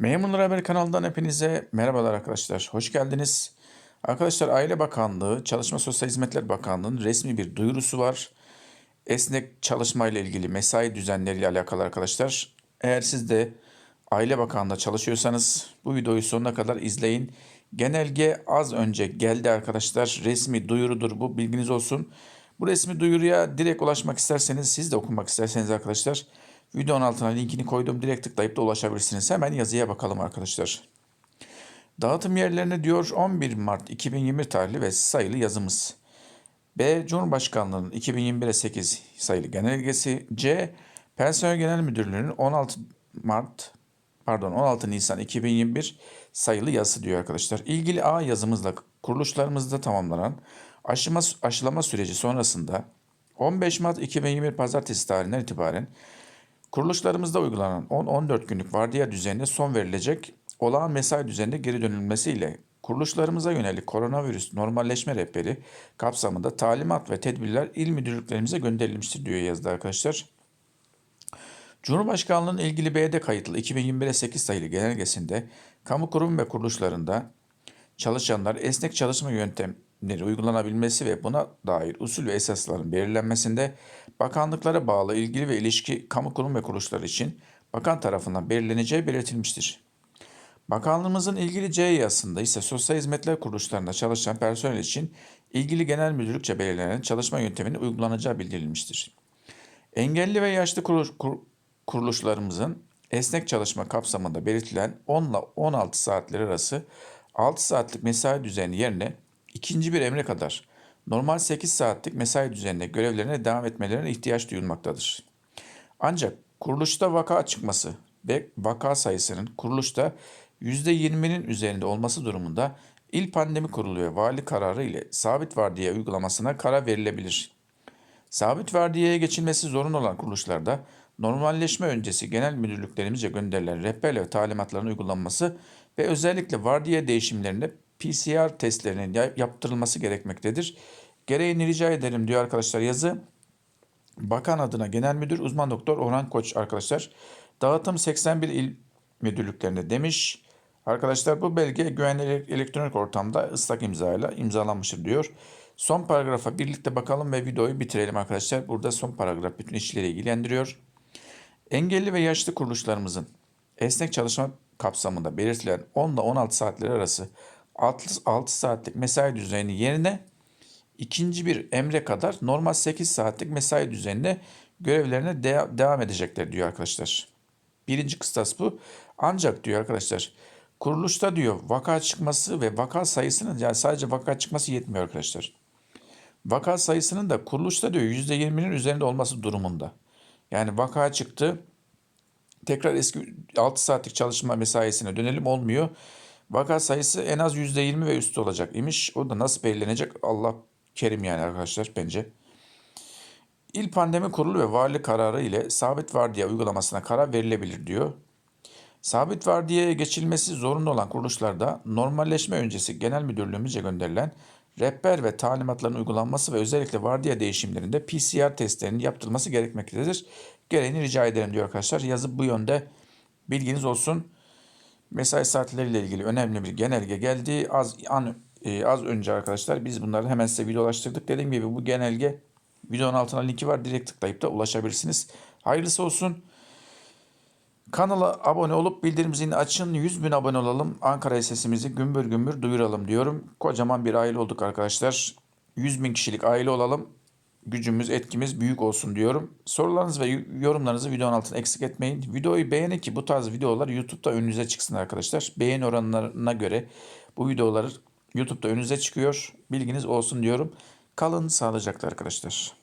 Memurlar Haber kanalından hepinize merhabalar arkadaşlar. Hoş geldiniz. Arkadaşlar Aile Bakanlığı, Çalışma Sosyal Hizmetler Bakanlığı'nın resmi bir duyurusu var. Esnek çalışma ile ilgili mesai düzenleriyle alakalı arkadaşlar. Eğer siz de Aile Bakanlığı'nda çalışıyorsanız bu videoyu sonuna kadar izleyin. Genelge az önce geldi arkadaşlar. Resmi duyurudur bu bilginiz olsun. Bu resmi duyuruya direkt ulaşmak isterseniz siz de okumak isterseniz arkadaşlar videonun altına linkini koydum. Direkt tıklayıp da ulaşabilirsiniz. Hemen yazıya bakalım arkadaşlar. Dağıtım yerlerine diyor 11 Mart 2020 tarihli ve sayılı yazımız. B. Cumhurbaşkanlığı'nın 2021'e 8 sayılı genelgesi. C. Personel Genel Müdürlüğü'nün 16 Mart pardon 16 Nisan 2021 sayılı yazısı diyor arkadaşlar. İlgili A yazımızla kuruluşlarımızda tamamlanan aşıma, aşılama süreci sonrasında 15 Mart 2021 Pazartesi tarihinden itibaren kuruluşlarımızda uygulanan 10-14 günlük vardiya düzenine son verilecek olağan mesai düzenine geri dönülmesiyle kuruluşlarımıza yönelik koronavirüs normalleşme rehberi kapsamında talimat ve tedbirler il müdürlüklerimize gönderilmiştir diyor yazıda arkadaşlar. Cumhurbaşkanlığı'nın ilgili B'de kayıtlı 2021'e 8 sayılı genelgesinde kamu kurum ve kuruluşlarında çalışanlar esnek çalışma yöntemleri uygulanabilmesi ve buna dair usul ve esasların belirlenmesinde bakanlıklara bağlı ilgili ve ilişki kamu kurum ve kuruluşları için bakan tarafından belirleneceği belirtilmiştir. Bakanlığımızın ilgili C yazısında ise sosyal hizmetler kuruluşlarında çalışan personel için ilgili genel müdürlükçe belirlenen çalışma yöntemini uygulanacağı bildirilmiştir. Engelli ve yaşlı kuruluş, kur, kuruluşlarımızın esnek çalışma kapsamında belirtilen 10 ile 16 saatler arası 6 saatlik mesai düzeni yerine ikinci bir emre kadar normal 8 saatlik mesai düzenine görevlerine devam etmelerine ihtiyaç duyulmaktadır. Ancak kuruluşta vaka çıkması ve vaka sayısının kuruluşta %20'nin üzerinde olması durumunda il pandemi kurulu ve vali kararı ile sabit vardiya uygulamasına karar verilebilir. Sabit vardiyaya geçilmesi zorunlu olan kuruluşlarda normalleşme öncesi genel müdürlüklerimizce gönderilen rehber ve talimatların uygulanması ve özellikle vardiya değişimlerinde PCR testlerinin yaptırılması gerekmektedir. Gereğini rica ederim diyor arkadaşlar yazı. Bakan adına Genel Müdür Uzman Doktor Orhan Koç arkadaşlar. Dağıtım 81 il müdürlüklerinde demiş. Arkadaşlar bu belge güvenli elektronik ortamda ıslak imzayla imzalanmıştır diyor. Son paragrafa birlikte bakalım ve videoyu bitirelim arkadaşlar. Burada son paragraf bütün işleri ilgilendiriyor. Engelli ve yaşlı kuruluşlarımızın esnek çalışma kapsamında belirtilen 10 ile 16 saatler arası 6, 6 saatlik mesai düzeni yerine ikinci bir emre kadar normal 8 saatlik mesai düzenine görevlerine de- devam edecekler diyor arkadaşlar. Birinci kıstas bu. Ancak diyor arkadaşlar kuruluşta diyor vaka çıkması ve vaka sayısının yani sadece vaka çıkması yetmiyor arkadaşlar. Vaka sayısının da kuruluşta diyor %20'nin üzerinde olması durumunda. Yani vaka çıktı. Tekrar eski 6 saatlik çalışma mesaisine dönelim olmuyor. Vaka sayısı en az %20 ve üstü olacak imiş. O da nasıl belirlenecek Allah kerim yani arkadaşlar bence. İl Pandemi Kurulu ve Vali kararı ile sabit vardiya uygulamasına karar verilebilir diyor. Sabit vardiyaya geçilmesi zorunlu olan kuruluşlarda normalleşme öncesi genel müdürlüğümüzce gönderilen rehber ve talimatların uygulanması ve özellikle vardiya değişimlerinde PCR testlerinin yaptırılması gerekmektedir. Gereğini rica ederim diyor arkadaşlar. Yazı bu yönde bilginiz olsun. Mesai saatleriyle ilgili önemli bir genelge geldi. Az an, e, az önce arkadaşlar biz bunları hemen size videolaştırdık. Dediğim gibi bu genelge videonun altına linki var. Direkt tıklayıp da ulaşabilirsiniz. Hayırlısı olsun. Kanala abone olup bildirim zilini açın. 100 bin abone olalım. Ankara sesimizi gümbür gümbür duyuralım diyorum. Kocaman bir aile olduk arkadaşlar. 100 bin kişilik aile olalım. Gücümüz, etkimiz büyük olsun diyorum. Sorularınız ve yorumlarınızı videonun altına eksik etmeyin. Videoyu beğenin ki bu tarz videolar YouTube'da önünüze çıksın arkadaşlar. Beğeni oranlarına göre bu videolar YouTube'da önünüze çıkıyor. Bilginiz olsun diyorum. Kalın sağlıcakla arkadaşlar.